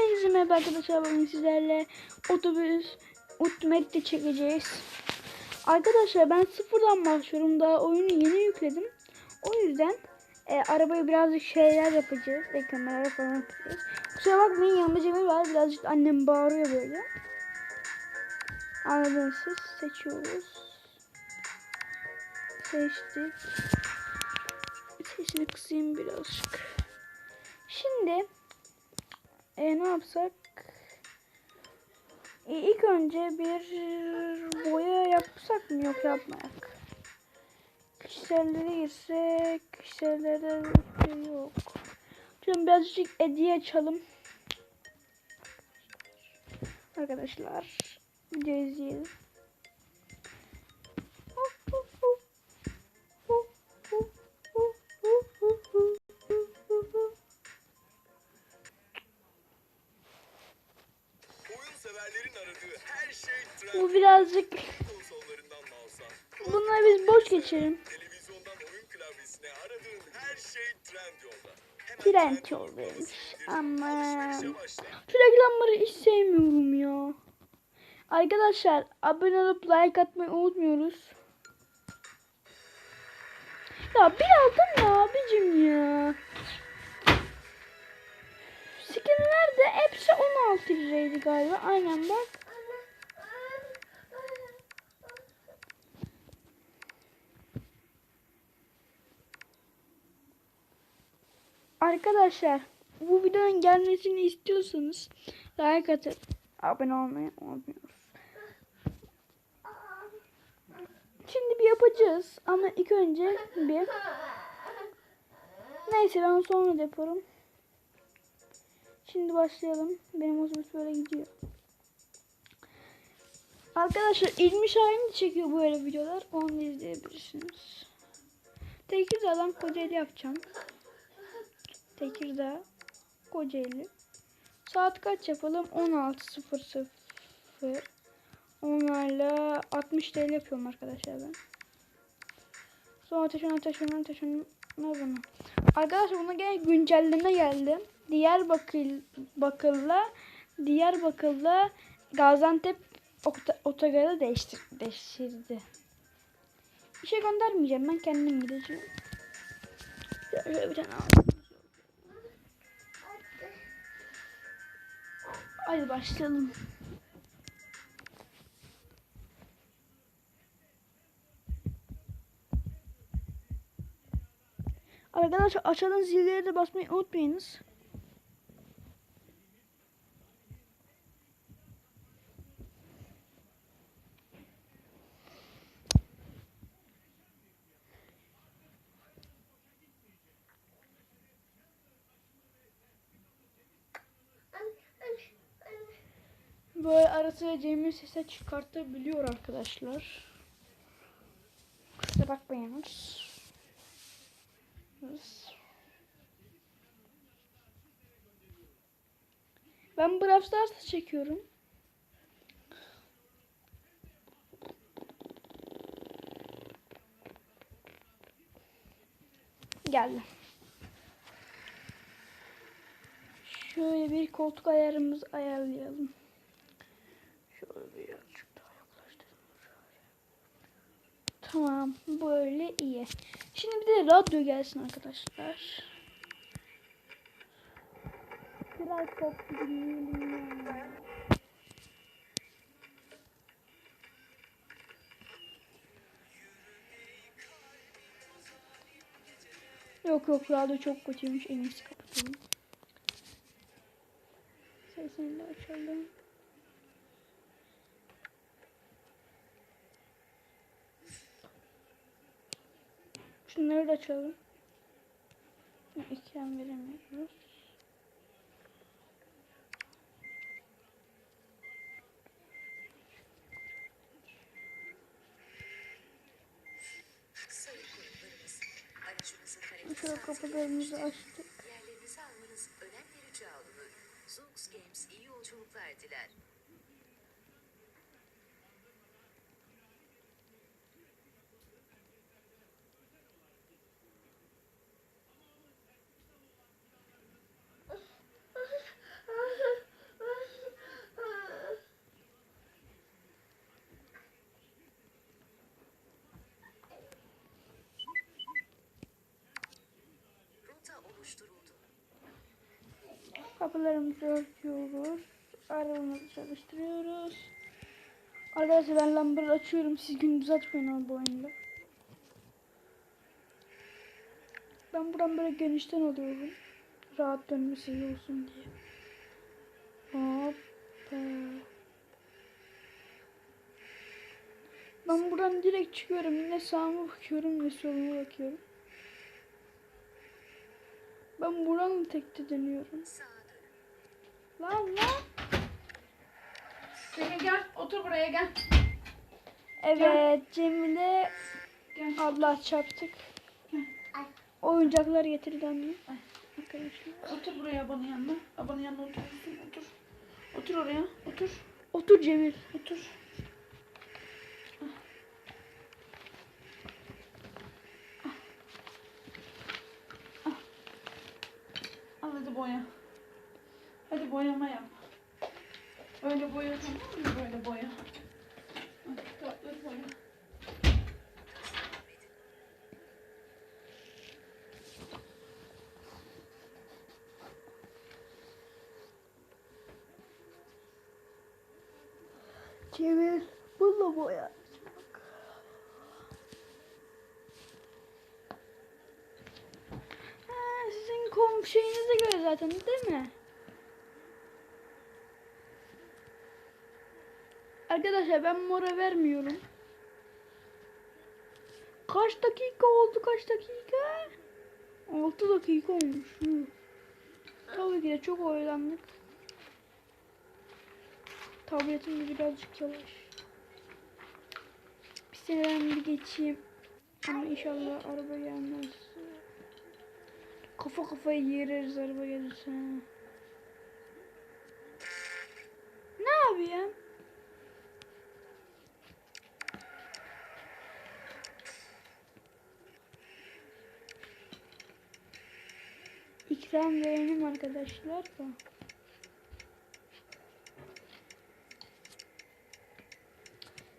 Hepinize merhaba arkadaşlar bugün sizlerle otobüs Ultimate'de çekeceğiz. Arkadaşlar ben sıfırdan başlıyorum daha oyunu yeni yükledim. O yüzden e, arabaya birazcık şeyler yapacağız. Reklamlar falan yapacağız. Kusura bakmayın yanımda Cemil var birazcık annem bağırıyor böyle. Anladınız seçiyoruz. Seçtik. Sesini kısayım birazcık. Şimdi e, ne yapsak? E, ilk önce bir boya yapsak mı? Yok yapmayak. Kişisellere girsek kişisellerde şey yok. Şimdi birazcık hediye açalım. Arkadaşlar video izleyelim. Trendyol yoldaymış. uygulamasını indir, Aman. alışverişe başla. Şu reklamları hiç sevmiyorum ya. Arkadaşlar abone olup like atmayı unutmuyoruz. Ya bir aldım ya abicim ya. Skinler de hepsi 16 liraydı galiba. Aynen bak. Arkadaşlar bu videonun gelmesini istiyorsanız like atıp abone olmayı unutmuyoruz. Şimdi bir yapacağız ama ilk önce bir neyse ben sonra da yaparım. Şimdi başlayalım. Benim otobüs böyle gidiyor. Arkadaşlar İlmi Şahin de çekiyor böyle videolar. Onu izleyebilirsiniz. Tekirdağ'dan Kocaeli yapacağım. Tekirdağ, Kocaeli. Saat kaç yapalım? 16.00. Onlarla 60 TL yapıyorum arkadaşlar ben. Sonra taşın taşın taşın ne bunu? Arkadaşlar buna gene güncelleme geldi. Diyarbakır Bakır'la Diyarbakır'la Gaziantep ota- otogarı değiştir değiştirdi. Bir şey göndermeyeceğim ben kendim gideceğim. Şöyle bir tane alayım. Hadi başlayalım. Arkadaşlar aşağıdan zilleri de basmayı unutmayınız. Böyle arası Cemil sese çıkartabiliyor arkadaşlar. Kusura bakmayınız. Ben Brawl Stars'ı çekiyorum. Geldi. Şöyle bir koltuk ayarımızı ayarlayalım. Şöyle birazcık daha yaklaştıralım. Şöyle. Tamam. İyi. Şimdi bir de radyo gelsin arkadaşlar. Biraz pop dinleyelim ya. Yok yok radyo çok kötüymüş. En iyisi kapatalım. Sesini de açalım. Da açalım. İkram veremiyoruz. Şöyle kapılarımızı açtık. yerlerinizi almanız önemli rica olunur. Zoox Games iyi yolculuklar diler. Kapılarımızı örtüyoruz. Arabamızı çalıştırıyoruz. Arkadaşlar ben lambaları açıyorum. Siz gündüz açmayın ama bu oyunda. Ben buradan böyle genişten alıyorum. Rahat dönmesi iyi olsun diye. Hoppa. Ben buradan direkt çıkıyorum. Ne sağıma bakıyorum ne soluma bakıyorum. Ben buradan tekte dönüyorum. Lan. Cemil gel otur buraya gel. Evet Cemile Gel. Allah çarptık. Oyuncaklar getirdi anne. Arkadaşlar. Otur buraya abanın yanına. Abanın yanına oturursun. Otur. Otur oraya. Otur. Otur Cemil. Otur. Ah. Al hadi boya. Hadi boyama yap. Öyle boya tamam mı? Böyle boya. Tatlı boya. Cemil. Bununla boya. Ha, sizin kom şeyinize göre zaten değil mi? Arkadaşlar ben mora vermiyorum. Kaç dakika oldu kaç dakika? 6 dakika olmuş. Hı. Tabii ki de çok oyalandık. Tabletim birazcık yavaş. Bir seneden bir geçeyim. Ama inşallah araba gelmez. Kafa kafaya yereriz araba gelirse. 80 beğenim arkadaşlar da.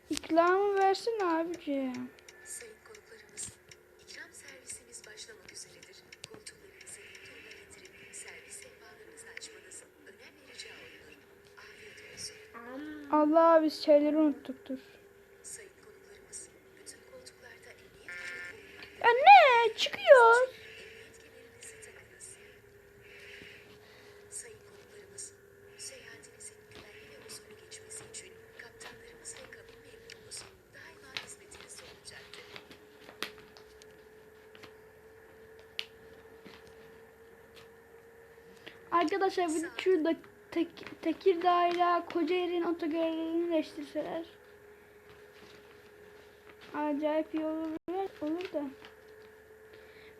İkramı versin abici. Allah biz şeyleri unuttuk dur. Arkadaşlar bir şurada tek, Tekirdağ ile Kocaeli'nin otogarlarını değiştirseler. Acayip iyi olur, olur da.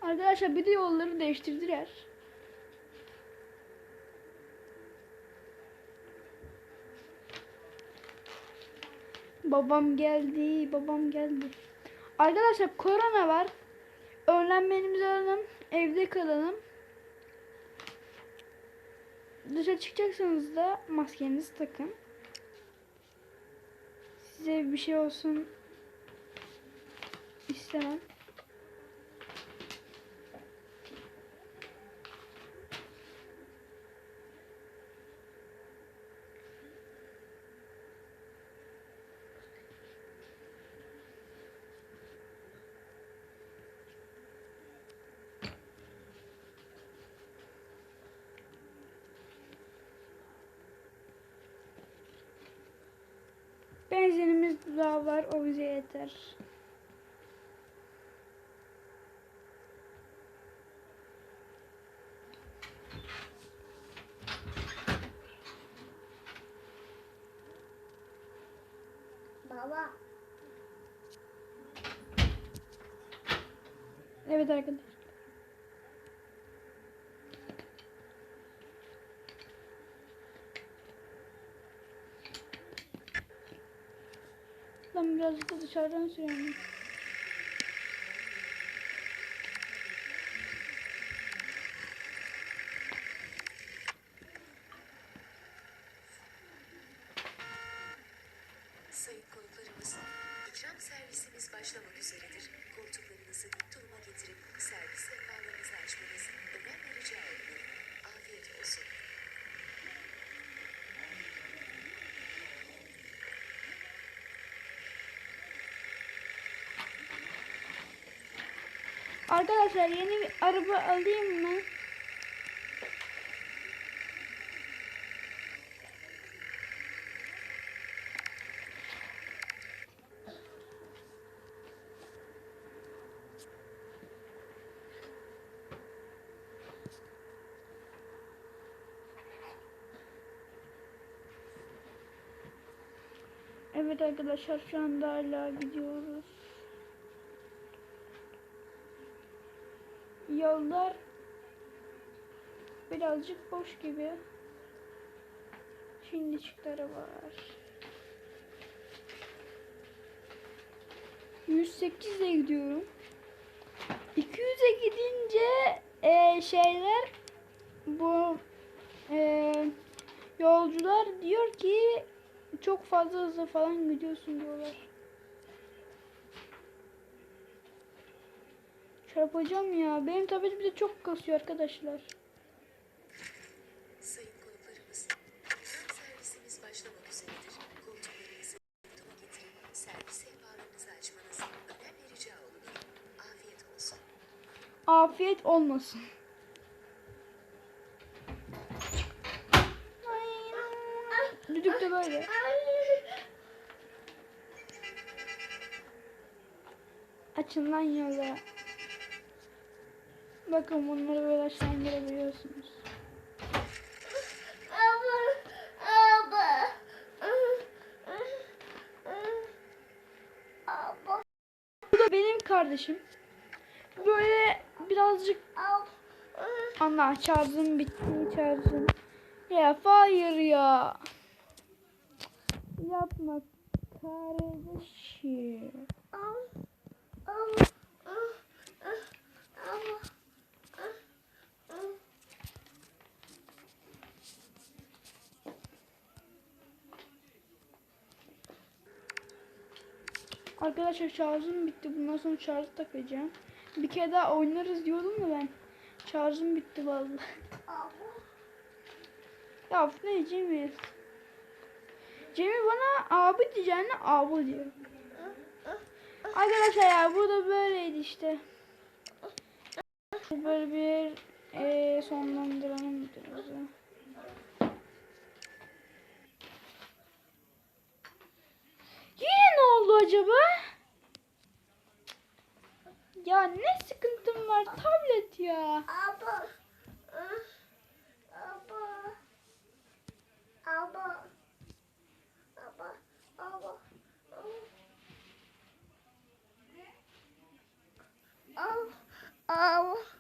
Arkadaşlar bir de yolları değiştirdiler. Babam geldi, babam geldi. Arkadaşlar korona var. Önlenmenizi alalım, evde kalalım. Dışarı çıkacaksanız da maskenizi takın. Size bir şey olsun istemem. Benzinimiz daha var o bize yeter. Baba. Evet arkadaşlar. Ben birazcık da dışarıdan sürüyorum. Sayın konuklarımız, ikram servisimiz başlamak üzeredir. Koltuklarınızı duruma getirip servis sehpalarınızı açmanız önemli rica olunur. Afiyet olsun. Arkadaşlar yeni bir araba alayım mı? Evet arkadaşlar şu anda hala gidiyoruz. Yollar birazcık boş gibi. Şimdi çıkları var. 108 ile gidiyorum. 200'e gidince e, şeyler bu e, yolcular diyor ki çok fazla hızlı falan gidiyorsun diyorlar. Çarpacağım ya. Benim tabii bir de çok kasıyor arkadaşlar. Afiyet olmasın. Düdük de böyle. Açın lan yola. Bakın bunları böyle aşağı indirebiliyorsunuz. Bu da benim kardeşim. Böyle birazcık Allah şarjım bitti şarjım. Ya hayır ya. Yapma kardeşim. Arkadaşlar şarjım bitti. Bundan sonra şarj takacağım. Bir kere daha oynarız diyordum da ben. Şarjım bitti vallahi. ya ne Cemil? Cemil bana abi diyeceğine abi diyor. Arkadaşlar ya bu da böyleydi işte. Böyle bir eee sonlandıralım ya. Yine ne oldu acaba? Ne sıkıntım var tablet ya. Abba. Abba. Abba. Abba. Abba. Abba. Abba.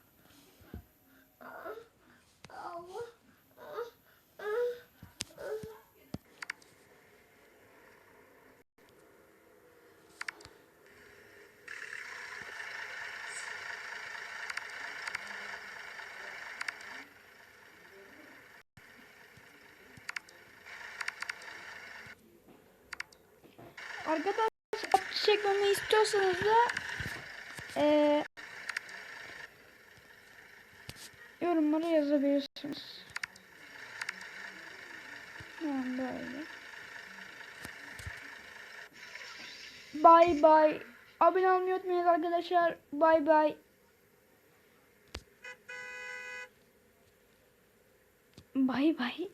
Arkadaşlar çekmemi istiyorsanız da eee yorumlara yazabilirsiniz. Yani böyle. Bye bye. Abone olmayı unutmayın arkadaşlar. Bye bye. Bye bye.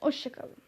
Hoşçakalın.